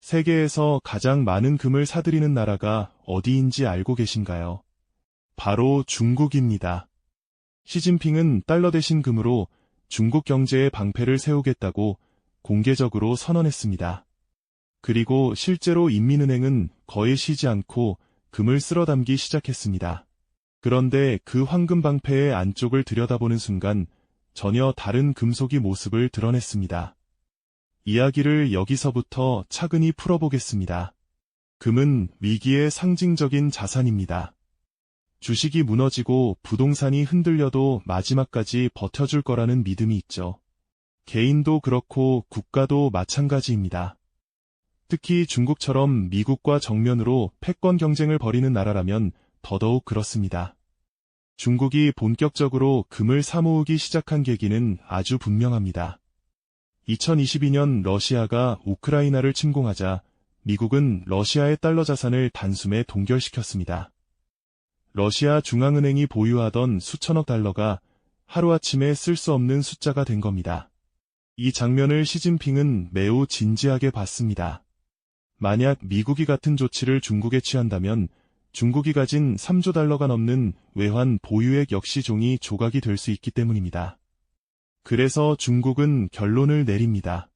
세계에서 가장 많은 금을 사들이는 나라가 어디인지 알고 계신가요? 바로 중국입니다. 시진핑은 달러 대신 금으로 중국 경제에 방패를 세우겠다고 공개적으로 선언했습니다. 그리고 실제로 인민은행은 거의 쉬지 않고 금을 쓸어 담기 시작했습니다. 그런데 그 황금 방패의 안쪽을 들여다보는 순간 전혀 다른 금속이 모습을 드러냈습니다. 이야기를 여기서부터 차근히 풀어보겠습니다. 금은 위기의 상징적인 자산입니다. 주식이 무너지고 부동산이 흔들려도 마지막까지 버텨줄 거라는 믿음이 있죠. 개인도 그렇고 국가도 마찬가지입니다. 특히 중국처럼 미국과 정면으로 패권 경쟁을 벌이는 나라라면 더더욱 그렇습니다. 중국이 본격적으로 금을 사모으기 시작한 계기는 아주 분명합니다. 2022년 러시아가 우크라이나를 침공하자 미국은 러시아의 달러 자산을 단숨에 동결시켰습니다. 러시아 중앙은행이 보유하던 수천억 달러가 하루아침에 쓸 수 없는 숫자가 된 겁니다. 이 장면을 시진핑은 매우 진지하게 봤습니다. 만약 미국이 같은 조치를 중국에 취한다면 중국이 가진 3조 달러가 넘는 외환 보유액 역시 종이 조각이 될 수 있기 때문입니다. 그래서 중국은 결론을 내립니다.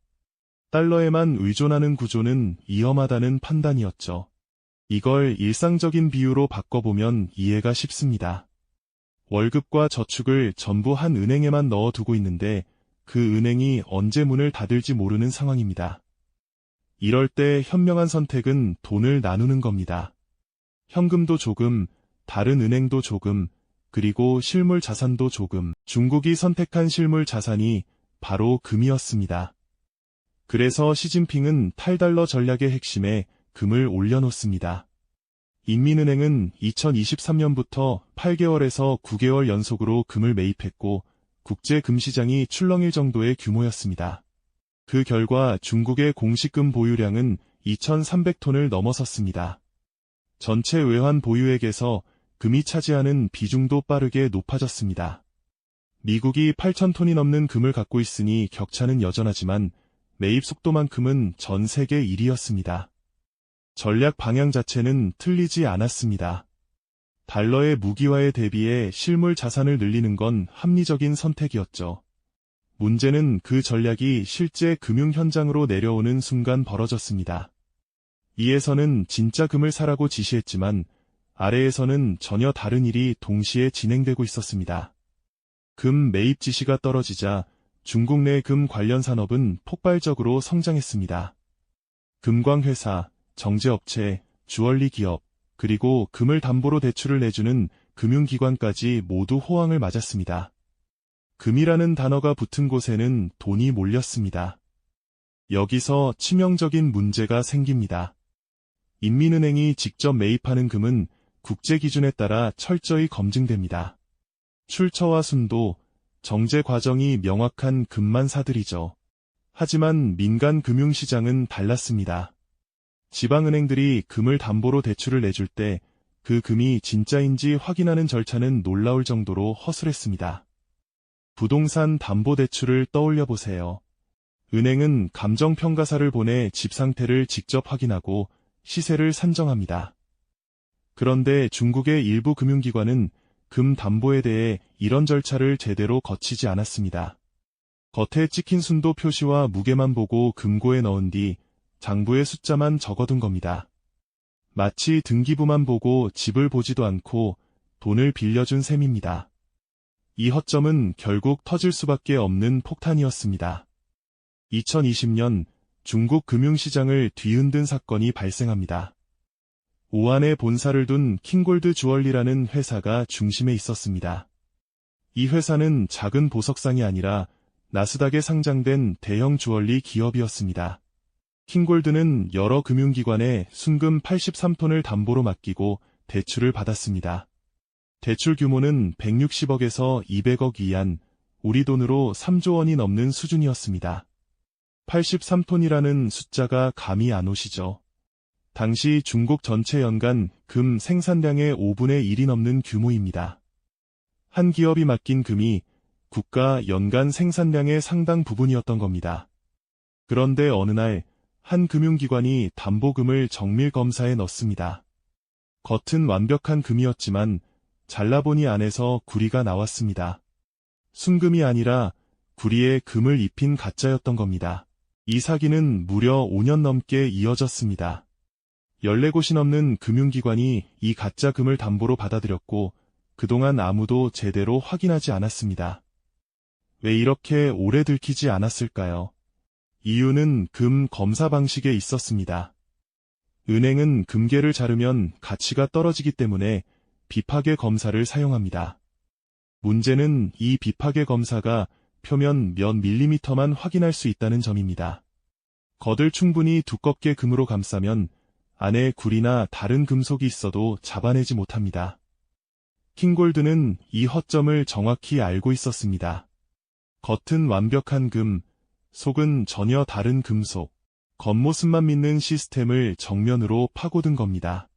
달러에만 의존하는 구조는 위험하다는 판단이었죠. 이걸 일상적인 비유로 바꿔보면 이해가 쉽습니다. 월급과 저축을 전부 한 은행에만 넣어두고 있는데 그 은행이 언제 문을 닫을지 모르는 상황입니다. 이럴 때 현명한 선택은 돈을 나누는 겁니다. 현금도 조금, 다른 은행도 조금, 그리고 실물 자산도 조금. 중국이 선택한 실물 자산이 바로 금이었습니다. 그래서 시진핑은 탈달러 전략의 핵심에 금을 올려놓습니다. 인민은행은 2023년부터 8개월에서 9개월 연속으로 금을 매입했고 국제 금시장이 출렁일 정도의 규모였습니다. 그 결과 중국의 공식금 보유량은 2,300톤을 넘어섰습니다. 전체 외환 보유액에서 금이 차지하는 비중도 빠르게 높아졌습니다. 미국이 8,000톤이 넘는 금을 갖고 있으니 격차는 여전하지만 매입 속도만큼은 전 세계 1위였습니다. 전략 방향 자체는 틀리지 않았습니다. 달러의 무기화에 대비해 실물 자산을 늘리는 건 합리적인 선택이었죠. 문제는 그 전략이 실제 금융 현장으로 내려오는 순간 벌어졌습니다. 이에서는 진짜 금을 사라고 지시했지만 아래에서는 전혀 다른 일이 동시에 진행되고 있었습니다. 금 매입 지시가 떨어지자 중국 내 금 관련 산업은 폭발적으로 성장했습니다. 금광회사, 정제업체, 주얼리 기업, 그리고 금을 담보로 대출을 내주는 금융기관까지 모두 호황을 맞았습니다. 금이라는 단어가 붙은 곳에는 돈이 몰렸습니다. 여기서 치명적인 문제가 생깁니다. 인민은행이 직접 매입하는 금은 국제 기준에 따라 철저히 검증됩니다. 출처와 순도, 정제 과정이 명확한 금만 사들이죠. 하지만 민간 금융시장은 달랐습니다. 지방은행들이 금을 담보로 대출을 내줄 때 그 금이 진짜인지 확인하는 절차는 놀라울 정도로 허술했습니다. 부동산 담보대출을 떠올려 보세요. 은행은 감정평가사를 보내 집 상태를 직접 확인하고 시세를 산정합니다. 그런데 중국의 일부 금융기관은 금 담보에 대해 이런 절차를 제대로 거치지 않았습니다. 겉에 찍힌 순도 표시와 무게만 보고 금고에 넣은 뒤 장부의 숫자만 적어둔 겁니다. 마치 등기부만 보고 집을 보지도 않고 돈을 빌려준 셈입니다. 이 허점은 결국 터질 수밖에 없는 폭탄이었습니다. 2020년 중국 금융시장을 뒤흔든 사건이 발생합니다. 오한에 본사를 둔 킹골드 주얼리라는 회사가 중심에 있었습니다. 이 회사는 작은 보석상이 아니라 나스닥에 상장된 대형 주얼리 기업이었습니다. 킹골드는 여러 금융기관에 순금 83톤을 담보로 맡기고 대출을 받았습니다. 대출 규모는 160억에서 200억 이한, 우리 돈으로 3조 원이 넘는 수준이었습니다. 83톤이라는 숫자가 감이 안 오시죠? 당시 중국 전체 연간 금 생산량의 5분의 1이 넘는 규모입니다. 한 기업이 맡긴 금이 국가 연간 생산량의 상당 부분이었던 겁니다. 그런데 어느 날 한 금융기관이 담보금을 정밀 검사에 넣습니다. 겉은 완벽한 금이었지만 잘라보니 안에서 구리가 나왔습니다. 순금이 아니라 구리에 금을 입힌 가짜였던 겁니다. 이 사기는 무려 5년 넘게 이어졌습니다. 14곳이 넘는 금융기관이 이 가짜 금을 담보로 받아들였고 그동안 아무도 제대로 확인하지 않았습니다. 왜 이렇게 오래 들키지 않았을까요? 이유는 금 검사 방식에 있었습니다. 은행은 금괴를 자르면 가치가 떨어지기 때문에 비파괴 검사를 사용합니다. 문제는 이 비파괴 검사가 표면 몇 밀리미터만 확인할 수 있다는 점입니다. 겉을 충분히 두껍게 금으로 감싸면 안에 구리나 다른 금속이 있어도 잡아내지 못합니다. 킹골드는 이 허점을 정확히 알고 있었습니다. 겉은 완벽한 금, 속은 전혀 다른 금속, 겉모습만 믿는 시스템을 정면으로 파고든 겁니다.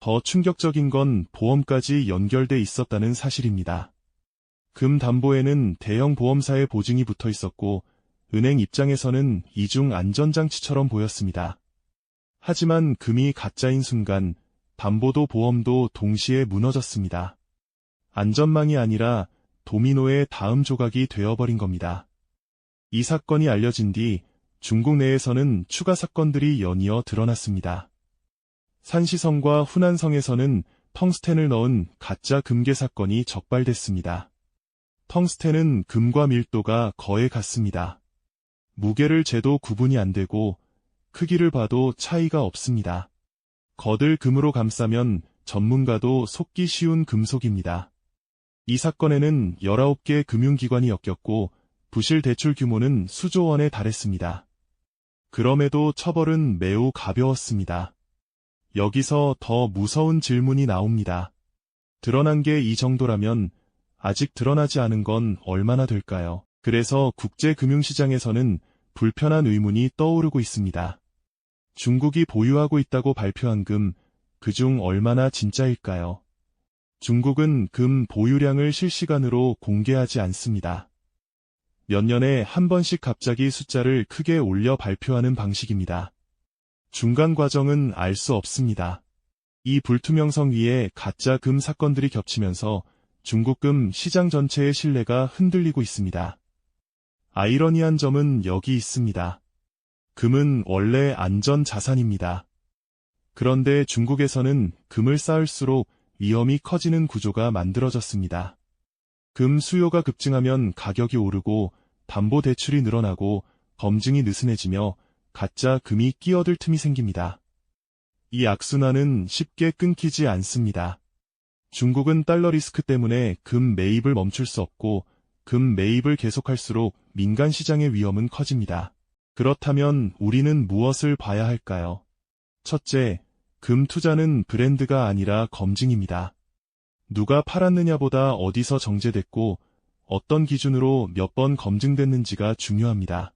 더 충격적인 건 보험까지 연결돼 있었다는 사실입니다. 금 담보에는 대형 보험사의 보증이 붙어 있었고, 은행 입장에서는 이중 안전장치처럼 보였습니다. 하지만 금이 가짜인 순간, 담보도 보험도 동시에 무너졌습니다. 안전망이 아니라 도미노의 다음 조각이 되어버린 겁니다. 이 사건이 알려진 뒤 중국 내에서는 추가 사건들이 연이어 드러났습니다. 산시성과 후난성에서는 텅스텐을 넣은 가짜 금괴 사건이 적발됐습니다. 텅스텐은 금과 밀도가 거의 같습니다. 무게를 재도 구분이 안 되고 크기를 봐도 차이가 없습니다. 겉을 금으로 감싸면 전문가도 속기 쉬운 금속입니다. 이 사건에는 19개 금융기관이 엮였고 부실 대출 규모는 수조 원에 달했습니다. 그럼에도 처벌은 매우 가벼웠습니다. 여기서 더 무서운 질문이 나옵니다. 드러난 게 이 정도라면 아직 드러나지 않은 건 얼마나 될까요? 그래서 국제금융시장에서는 불편한 의문이 떠오르고 있습니다. 중국이 보유하고 있다고 발표한 금, 그중 얼마나 진짜일까요? 중국은 금 보유량을 실시간으로 공개하지 않습니다. 몇 년에 한 번씩 갑자기 숫자를 크게 올려 발표하는 방식입니다. 중간 과정은 알 수 없습니다. 이 불투명성 위에 가짜 금 사건들이 겹치면서 중국 금 시장 전체의 신뢰가 흔들리고 있습니다. 아이러니한 점은 여기 있습니다. 금은 원래 안전 자산입니다. 그런데 중국에서는 금을 쌓을수록 위험이 커지는 구조가 만들어졌습니다. 금 수요가 급증하면 가격이 오르고 담보 대출이 늘어나고 검증이 느슨해지며 가짜 금이 끼어들 틈이 생깁니다. 이 악순환은 쉽게 끊기지 않습니다. 중국은 달러 리스크 때문에 금 매입을 멈출 수 없고 금 매입을 계속할수록 민간 시장의 위험은 커집니다. 그렇다면 우리는 무엇을 봐야 할까요? 첫째, 금 투자는 브랜드가 아니라 검증입니다. 누가 팔았느냐보다 어디서 정제됐고 어떤 기준으로 몇 번 검증됐는지가 중요합니다.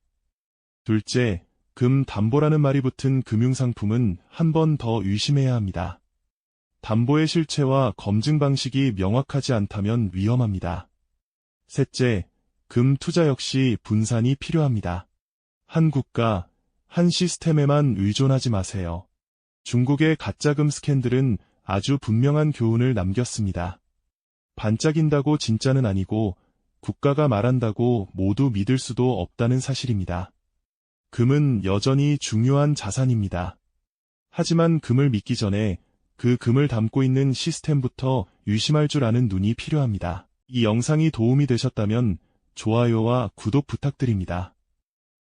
둘째, 금 담보라는 말이 붙은 금융상품은 한 번 더 의심해야 합니다. 담보의 실체와 검증 방식이 명확하지 않다면 위험합니다. 셋째, 금 투자 역시 분산이 필요합니다. 한 국가, 한 시스템에만 의존하지 마세요. 중국의 가짜금 스캔들은 아주 분명한 교훈을 남겼습니다. 반짝인다고 진짜는 아니고 국가가 말한다고 모두 믿을 수도 없다는 사실입니다. 금은 여전히 중요한 자산입니다. 하지만 금을 믿기 전에 그 금을 담고 있는 시스템부터 유심할 줄 아는 눈이 필요합니다. 이 영상이 도움이 되셨다면 좋아요와 구독 부탁드립니다.